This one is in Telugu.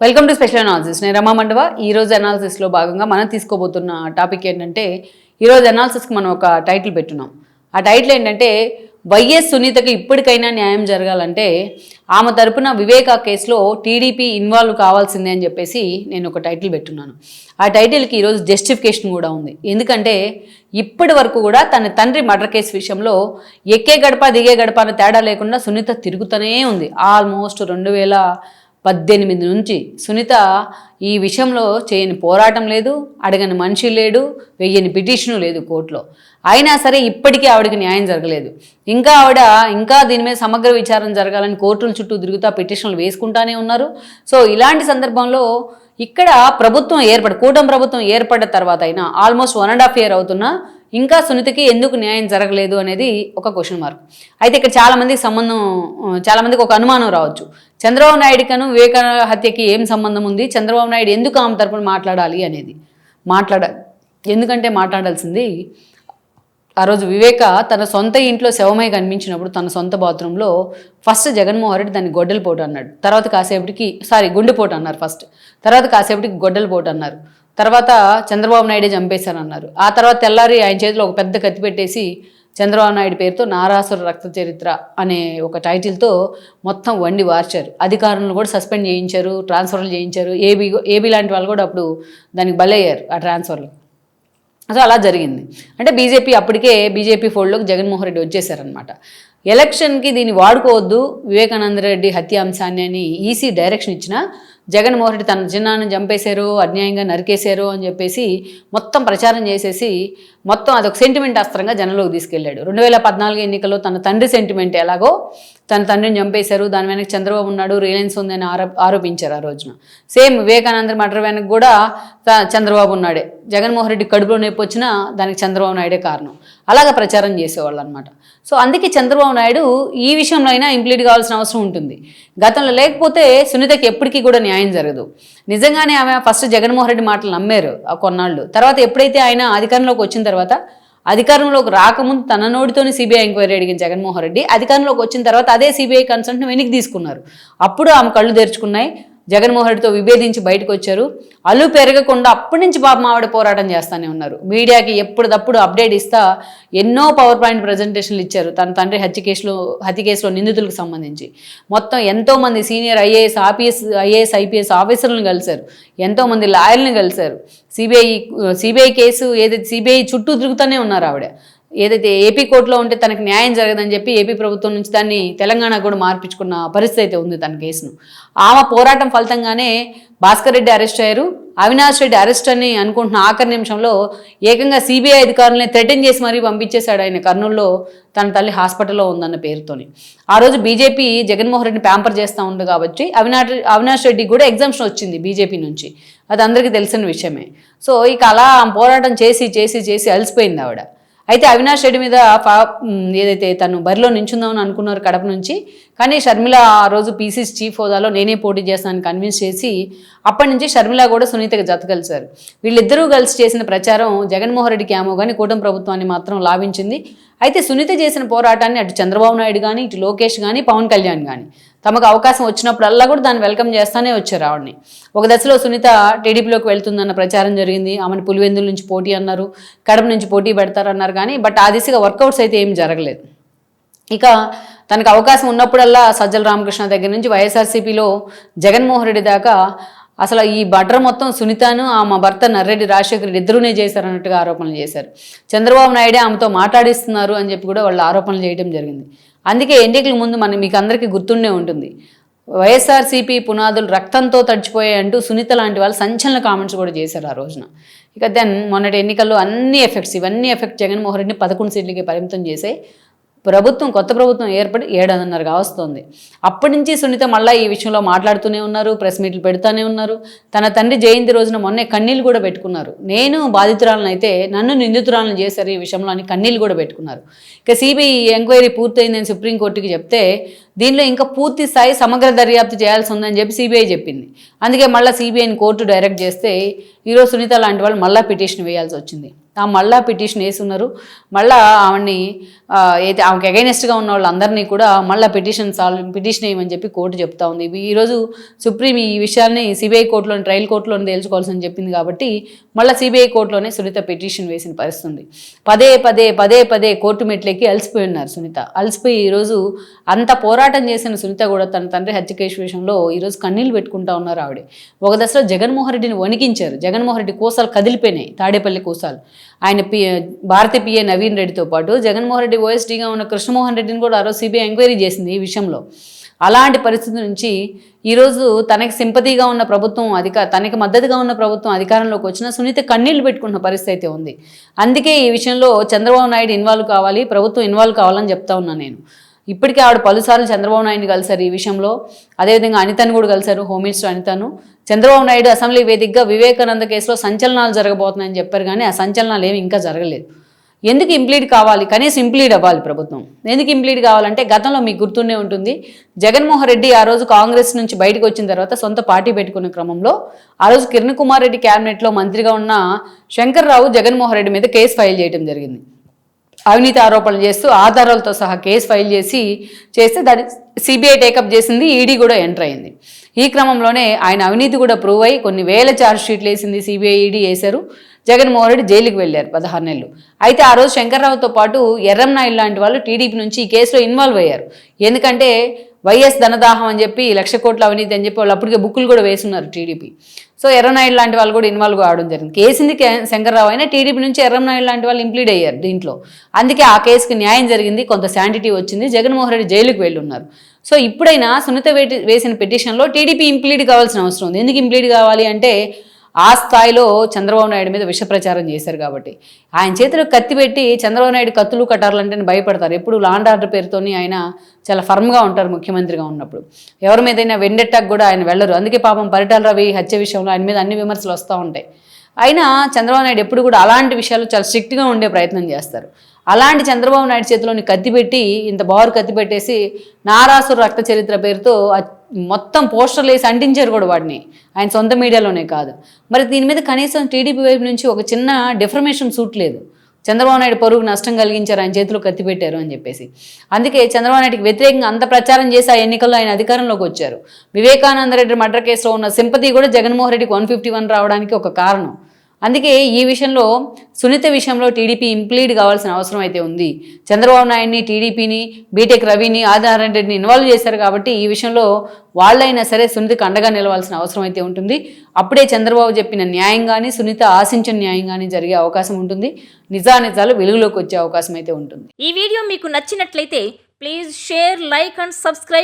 వెల్కమ్ టు స్పెషల్ అనాలిసిస్ నేను రమా మండవ. ఈ రోజు అనాలిసిస్లో భాగంగా మనం తీసుకోబోతున్న టాపిక్ ఏంటంటే ఈరోజు అనాలిసిస్కి మనం ఒక టైటిల్ పెట్టున్నాం. ఆ టైటిల్ ఏంటంటే వైఎస్ సునీతకు ఇప్పటికైనా న్యాయం జరగాలంటే ఆమె తరపున వివేకా కేసులో టీడీపీ ఇన్వాల్వ్ కావాల్సిందే అని చెప్పేసి నేను ఒక టైటిల్ పెట్టున్నాను. ఆ టైటిల్కి ఈరోజు జస్టిఫికేషన్ కూడా ఉంది. ఎందుకంటే ఇప్పటి వరకు కూడా తన తండ్రి మర్డర్ కేసు విషయంలో ఎక్కే గడప దిగే గడప అన్న తేడా లేకుండా సునీత తిరుగుతూనే ఉంది. ఆల్మోస్ట్ రెండు వేల పద్దెనిమిది నుంచి సునీత ఈ విషయంలో చేయని పోరాటం లేదు అడగని మనిషి లేడు వెయ్యని పిటిషను లేదు కోర్టులో. అయినా సరే ఇప్పటికీ ఆవిడకి న్యాయం జరగలేదు. ఇంకా ఆవిడ ఇంకా దీని మీద సమగ్ర విచారణ జరగాలని కోర్టుల చుట్టూ తిరుగుతూ పిటిషన్లు వేసుకుంటానే ఉన్నారు. సో ఇలాంటి సందర్భంలో ఇక్కడ ప్రభుత్వం ఏర్పడి కూటమి ప్రభుత్వం ఏర్పడ్డ తర్వాత అయినా almost one and half year అవుతున్నా ఇంకా సునీతకి ఎందుకు న్యాయం జరగలేదు అనేది ఒక క్వశ్చన్ మార్క్ అయితే ఇక్కడ చాలామందికి సంబంధం చాలామందికి ఒక అనుమానం రావచ్చు. చంద్రబాబు నాయుడుకను వివేక హత్యకి ఏం సంబంధం ఉంది? చంద్రబాబు నాయుడు ఎందుకు ఆమె తరపున మాట్లాడాలి అనేది? మాట్లాడాలి ఎందుకంటే మాట్లాడాల్సింది ఆ రోజు వివేక తన సొంత ఇంట్లో శవమై కనిపించినప్పుడు తన సొంత బాత్రూంలో ఫస్ట్ జగన్మోహన్ రెడ్డి దాన్ని గొడ్డలిపోటు అన్నాడు. తర్వాత కాసేపటికి సారీ గుండెపోటు అన్నారు ఫస్ట్. తర్వాత కాసేపటికి గొడ్డలిపోటు అన్నారు. తర్వాత చంద్రబాబు నాయుడే చంపేశారన్నారు. ఆ తర్వాత తెల్లారి ఆయన చేతిలో ఒక పెద్ద కత్తి పెట్టేసి చంద్రబాబు నాయుడు పేరుతో నారాసుర రక్త చరిత్ర అనే ఒక టైటిల్తో మొత్తం వండి వార్చారు. అధికారులను కూడా సస్పెండ్ చేయించారు ట్రాన్స్ఫర్లు చేయించారు. ఏబీ ఏబీ లాంటి వాళ్ళు కూడా అప్పుడు దానికి బలయ్యారు ఆ ట్రాన్స్ఫర్లు సో అలా జరిగింది. అంటే బీజేపీ అప్పటికే బీజేపీ ఫోల్డ్లోకి జగన్మోహన్ రెడ్డి వచ్చేసారనమాట ఎలక్షన్కి దీన్ని వాడుకోవద్దు వివేకానంద రెడ్డి హత్య అంశాన్ని అని ఈసీ డైరెక్షన్ ఇచ్చిన జగన్మోహన్ రెడ్డి తన జిన్నాను చంపేశారు అన్యాయంగా నరికేశారు అని చెప్పేసి మొత్తం ప్రచారం చేసేసి మొత్తం అదొక సెంటిమెంట్ అస్త్రంగా జనంలోకి తీసుకెళ్ళాడు. రెండు వేల పద్నాలుగు ఎన్నికల్లో తన తండ్రి సెంటిమెంట్ ఎలాగో తన తండ్రిని చంపేశారు దాని వెనక చంద్రబాబు ఉన్నాడు రిలయన్స్ ఉందని ఆరో ఆరోపించారు ఆ రోజున. సేమ్ వివేకానంద మటర్ వెనక కూడా చంద్రబాబు ఉన్నాడే. జగన్మోహన్ రెడ్డి కడుపులో నొప్పి వచ్చినా దానికి చంద్రబాబు నాయుడే కారణం. అలాగ ప్రచారం చేసేవాళ్ళు అనమాట సో అందుకే చంద్రబాబు నాయుడు ఈ విషయంలో అయినా ఇంప్లీట్ కావాల్సిన అవసరం ఉంటుంది. గతంలో లేకపోతే సునీతకి ఎప్పటికీ కూడా న్యాయం జరగదు. నిజంగానే ఆమె ఫస్ట్ జగన్మోహన్ రెడ్డి మాటలు నమ్మారు ఆ కొన్నాళ్ళు. తర్వాత ఎప్పుడైతే ఆయన అధికారంలోకి వచ్చిన తర్వాత అధికారంలోకి రాకముందు తన నోటితోనే సిబిఐ ఎంక్వైరీ అడిగిన జగన్మోహన్ రెడ్డి. అధికారంలోకి వచ్చిన తర్వాత అదే సిబిఐ కన్సల్ట్ను వెనక్కి తీసుకున్నారు. అప్పుడు ఆమె కళ్ళు తెరుచుకున్నాయి. జగన్మోహన్ రెడ్డితో విభేదించి బయటకు వచ్చారు అల్లు పెరగకుండా అప్పటి నుంచి పాపం ఆవిడ పోరాటం చేస్తూనే ఉన్నారు. మీడియాకి ఎప్పటిదప్పుడు అప్డేట్ ఇస్తా ఎన్నో పవర్ పాయింట్ ప్రజెంటేషన్లు ఇచ్చారు తన తండ్రి హత్య కేసులో హత్య కేసులో నిందితులకు సంబంధించి. మొత్తం ఎంతోమంది senior IAS RPS IAS IPS ఆఫీసర్లను కలిశారు. ఎంతోమంది లాయర్లను కలిశారు. సిబిఐ సిబిఐ కేసు ఏదైతే సిబిఐ చుట్టూ తిరుగుతూనే ఉన్నారు ఆవిడ. ఏదైతే ఏపీ కోర్టులో ఉంటే తనకు న్యాయం జరగదని చెప్పి ఏపీ ప్రభుత్వం నుంచి దాన్ని తెలంగాణకు కూడా మార్పించుకున్న పరిస్థితి అయితే ఉంది తన కేసును. ఆమె పోరాటం ఫలితంగానే భాస్కర్ రెడ్డి అరెస్ట్ అయ్యారు. అవినాష్ రెడ్డి అరెస్ట్ అని అనుకుంటున్న ఆఖరి నిమిషంలో ఏకంగా సిబిఐ అధికారులని థ్రెటన్ చేసి మరీ పంపించేశాడు ఆయన కర్నూలులో తన తల్లి హాస్పిటల్లో ఉందన్న పేరుతోని. ఆ రోజు బీజేపీ జగన్మోహన్ రెడ్డిని ప్యాంపర్ చేస్తూ ఉంది కాబట్టి అవినాష్ అవినాష్ రెడ్డికి కూడా ఎగ్జామ్షన్ వచ్చింది బీజేపీ నుంచి. అది అందరికీ తెలిసిన విషయమే. సో ఇక అలా పోరాటం చేసి చేసి చేసి అలసిపోయింది ఆవిడ. అయితే అవినాష్ రెడ్డి మీద ఫా ఏదైతే తను బరిలో నించుందామని అనుకున్నారు కడప నుంచి కానీ షర్మిల ఆ రోజు పీసీస్ చీఫ్ హోదాలో నేనే పోటీ చేస్తానని కన్విన్స్ చేసి అప్పటి నుంచి షర్మిల కూడా సునీతకి జత కలిశారు వీళ్ళిద్దరూ కలిసి చేసిన ప్రచారం జగన్మోహన్ రెడ్డికి ఏమో కానీ కూటమి ప్రభుత్వాన్ని మాత్రం లాభించింది. అయితే సునీత చేసిన పోరాటాన్ని అటు చంద్రబాబు నాయుడు కానీ ఇటు లోకేష్ కానీ పవన్ కళ్యాణ్ కానీ తమకు అవకాశం వచ్చినప్పుడల్లా కూడా దాన్ని వెల్కమ్ చేస్తానే వచ్చారు ఆవిడని. ఒక దశలో సునీత టీడీపీలోకి వెళ్తుందన్న ప్రచారం జరిగింది. ఆమెను పులివెందుల నుంచి పోటీ అన్నారు. కడప నుంచి పోటీ పెడతారన్నారు కానీ బట్ ఆ దిశగా వర్కౌట్స్ అయితే ఏం జరగలేదు. ఇక తనకు అవకాశం ఉన్నప్పుడల్లా సజ్జల రామకృష్ణ దగ్గర నుంచి వైఎస్ఆర్సీపీలో జగన్మోహన్ రెడ్డి దాకా అసలు ఈ బట్ర మొత్తం సునీతను ఆమె భర్త నర్రెడ్డి రాజశేఖర రెడ్డి ఇద్దరునే చేశారన్నట్టుగా ఆరోపణలు చేశారు. చంద్రబాబు నాయుడే ఆమెతో మాట్లాడిస్తున్నారు అని చెప్పి కూడా వాళ్ళు ఆరోపణలు చేయడం జరిగింది. అందుకే ఎన్నికల ముందు మనం మీకు అందరికీ గుర్తుండే ఉంటుంది. వైఎస్ఆర్సీపీ పునాదులు రక్తంతో తడిచిపోయాయి అంటూ సునీత లాంటి వాళ్ళు సంచలన కామెంట్స్ కూడా చేశారు ఆ రోజున. ఇక దెన్ మొన్నటి ఎన్నికల్లో అన్ని ఎఫెక్ట్స్ ఇవన్నీ ఎఫెక్ట్ జగన్మోహన్ రెడ్డిని పదకొండు సీట్లకి పరిమితం చేసాయి ప్రభుత్వం కొత్త ప్రభుత్వం ఏర్పడి ఏడాదిన్నరగా వస్తుంది అప్పటి నుంచి సునీత మళ్ళీ ఈ విషయంలో మాట్లాడుతూనే ఉన్నారు ప్రెస్ మీట్లు పెడుతూనే ఉన్నారు. తన తండ్రి జయంతి రోజున మొన్నే కన్నీళ్ళు కూడా పెట్టుకున్నారు. నేను బాధితురాలను అయితే నన్ను నిందితురాలను చేశారు ఈ విషయంలో అని కన్నీళ్ళు కూడా పెట్టుకున్నారు. ఇక సిబిఐ ఎంక్వైరీ పూర్తయిందని సుప్రీంకోర్టుకి చెప్తే దీనిలో ఇంకా పూర్తి స్థాయి సమగ్ర దర్యాప్తు చేయాల్సి ఉందని చెప్పి సిబిఐ చెప్పింది. అందుకే మళ్ళీ సిబిఐని కోర్టు డైరెక్ట్ చేస్తే ఈరోజు సునీత లాంటి వాళ్ళు మళ్ళా పిటిషన్ వేయాల్సి వచ్చింది. ఆ మళ్ళా పిటిషన్ వేసున్నారు. మళ్ళా ఆవిడ్ని అయితే ఆమెకి అగైనెస్ట్గా ఉన్న వాళ్ళందరినీ కూడా మళ్ళీ పిటిషన్ సాల్వ్ పిటిషన్ వేయమని చెప్పి కోర్టు చెప్తా ఉంది. ఈరోజు సుప్రీం ఈ విషయాన్ని సిబిఐ కోర్టులోని ట్రయల్ కోర్టులోని తేల్చుకోవాల్సింది చెప్పింది కాబట్టి మళ్ళీ సిబిఐ కోర్టులోనే సునీత పిటిషన్ వేసిన పరిస్థితుంది. పదే పదే పదే పదే కోర్టు మెట్లెక్కి అలసిపోయి ఉన్నారు సునీత. అలసిపోయి ఈరోజు అంత పోరాటం చేసిన సునీత కూడా తన తండ్రి హత్య కేసు విషయంలో ఈరోజు కన్నీళ్ళు పెట్టుకుంటా ఉన్నారు ఆవిడ. ఒక దశలో జగన్మోహన్ రెడ్డిని వణికించారు. జగన్మోహన్ రెడ్డి కోసాలు కదిలిపోయినాయి తాడేపల్లి కోసాలు. ఆయన పి భారత పిఏ నవీన్ రెడ్డితో పాటు జగన్మోహన్ రెడ్డి ఓఎస్డీగా ఉన్న కృష్ణమోహన్ రెడ్డిని కూడా ఆ రోజు సిబిఐ ఎంక్వైరీ చేసింది ఈ విషయంలో. అలాంటి పరిస్థితి నుంచి ఈరోజు తనకి సింపతిగా ఉన్న ప్రభుత్వం అధిక తనకి మద్దతుగా ఉన్న ప్రభుత్వం అధికారంలోకి వచ్చిన సునీత కన్నీళ్ళు పెట్టుకున్న పరిస్థితి అయితే ఉంది. అందుకే ఈ విషయంలో చంద్రబాబు నాయుడు ఇన్వాల్వ్ కావాలి ప్రభుత్వం ఇన్వాల్వ్ కావాలని చెప్తా ఉన్నాను నేను. ఇప్పటికే ఆవిడ పలుసార్లు చంద్రబాబు నాయుడిని కలిశారు ఈ విషయంలో. అదేవిధంగా అనితను కూడా కలిశారు హోమ్ మినిస్టర్ అనితను. చంద్రబాబు నాయుడు అసెంబ్లీ వేదికగా వివేకానంద కేసులో సంచలనాలు జరగబోతున్నాయని చెప్పారు కానీ ఆ సంచలనాలు ఏమి ఇంకా జరగలేదు. ఎందుకు ఇంప్లీడ్ కావాలి? కనీసం ఇంప్లీడ్ అవ్వాలి ప్రభుత్వం. ఎందుకు ఇంప్లీడ్ కావాలంటే గతంలో మీకు గుర్తుండే ఉంటుంది జగన్మోహన్ రెడ్డి ఆ రోజు కాంగ్రెస్ నుంచి బయటకు వచ్చిన తర్వాత సొంత పార్టీ పెట్టుకునే క్రమంలో ఆ రోజు కిరణ్ కుమార్ రెడ్డి క్యాబినెట్లో మంత్రిగా ఉన్న శంకర్రావు జగన్మోహన్ రెడ్డి మీద కేసు ఫైల్ చేయడం జరిగింది. అవినీతి ఆరోపణలు చేస్తూ ఆధారాలతో సహా కేసు ఫైల్ చేసి చేస్తే దాన్ని సిబిఐ టేకప్ చేసింది ఈడీ కూడా ఎంటర్ అయింది. ఈ క్రమంలోనే ఆయన అవినీతి కూడా ప్రూవ్ అయ్యి కొన్ని వేల ఛార్జ్ షీట్లు వేసింది సిబిఐ ఈడీ వేశారు. జగన్మోహన్ రెడ్డి జైలుకి వెళ్ళారు పదహారు నెలలు. అయితే ఆ రోజు శంకర్రావుతో పాటు ఎర్రంనాయుడు లాంటి వాళ్ళు టీడీపీ నుంచి ఈ కేసులో ఇన్వాల్వ్ అయ్యారు. ఎందుకంటే వైఎస్ ధనదాహం అని చెప్పి లక్ష కోట్ల అవినీతి అని చెప్పి వాళ్ళు అప్పటికే బుక్కులు కూడా వేసున్నారు టీడీపీ. సో ఎర్రనాయుడు లాంటి వాళ్ళు కూడా ఇన్వాల్వ్ కావడం జరిగింది. కేసింది శంకర్రావు అయినా టీడీపీ నుంచి ఎర్రనాయుడు లాంటి వాళ్ళు ఇంప్లీడ్ అయ్యారు దీంట్లో. అందుకే ఆ కేసుకి న్యాయం జరిగింది కొంత శాంటిటీ వచ్చింది జగన్మోహన్ రెడ్డి జైలుకి వెళ్ళి ఉన్నారు సో ఇప్పుడైనా సునీత వేసిన పిటిషన్లో టీడీపీ ఇంప్లీడ్ కావాల్సిన అవసరం ఉంది. ఎందుకు ఇంప్లీడ్ కావాలి అంటే ఆ స్థాయిలో చంద్రబాబు నాయుడు మీద విష ప్రచారం చేశారు కాబట్టి. ఆయన చేతిలో కత్తి పెట్టి చంద్రబాబు నాయుడు కత్తులు కట్టాలంటే భయపడతారు. ఎప్పుడు లాండ్ ఆర్డర్ పేరుతోని ఆయన చాలా ఫర్మ్గా ఉంటారు ముఖ్యమంత్రిగా ఉన్నప్పుడు. ఎవరి మీదైనా వెండెట్టాకు కూడా ఆయన వెళ్ళరు. అందుకే పాపం పరిటాల రవి హత్య విషయంలో ఆయన మీద అన్ని విమర్శలు వస్తూ ఉంటాయి. అయినా చంద్రబాబు నాయుడు ఎప్పుడు కూడా అలాంటి విషయాలు చాలా స్ట్రిక్ట్గా ఉండే ప్రయత్నం చేస్తారు. అలాంటి చంద్రబాబు నాయుడు చేతిలోని కత్తి పెట్టి ఇంత బారు కత్తి పెట్టేసి నారాసుర రక్త చరిత్ర పేరుతో మొత్తం పోస్టర్లు వేసి అంటించారు కూడా వాడిని. ఆయన సొంత మీడియాలోనే కాదు. మరి దీని మీద కనీసం టీడీపీ వైపు నుంచి ఒక చిన్న డిఫర్మేషన్ సూట్ లేదు. చంద్రబాబు నాయుడు పరుగు నష్టం కలిగించారు ఆయన చేతిలో కత్తి పెట్టారు అని చెప్పేసి. అందుకే చంద్రబాబు నాయుడికి వ్యతిరేకంగా అంత ప్రచారం చేసి ఆ ఎన్నికల్లో ఆయన అధికారంలోకి వచ్చారు. వివేకానంద రెడ్డి మర్డర్ కేసులో ఉన్న సింపతి కూడా జగన్మోహన్ రెడ్డికి వన్ ఫిఫ్టీ వన్ రావడానికి ఒక కారణం. అందుకే ఈ విషయంలో సునీత విషయంలో టీడీపీ ఇంప్లీడ్ కావాల్సిన అవసరం అయితే ఉంది. చంద్రబాబు నాయుడిని టీడీపీని బీటెక్ రవిని ఆదినారాయణ రెడ్డిని ఇన్వాల్వ్ చేశారు కాబట్టి ఈ విషయంలో వాళ్ళైనా సరే సునీతకు అండగా నిలవాల్సిన అవసరం అయితే ఉంటుంది. అప్పుడే చంద్రబాబు చెప్పిన న్యాయం కానీ సునీత ఆశించిన న్యాయం కానీ జరిగే అవకాశం ఉంటుంది. నిజానిజాలు వెలుగులోకి వచ్చే అవకాశం అయితే ఉంటుంది. ఈ వీడియో మీకు నచ్చినట్లయితే please share like and subscribe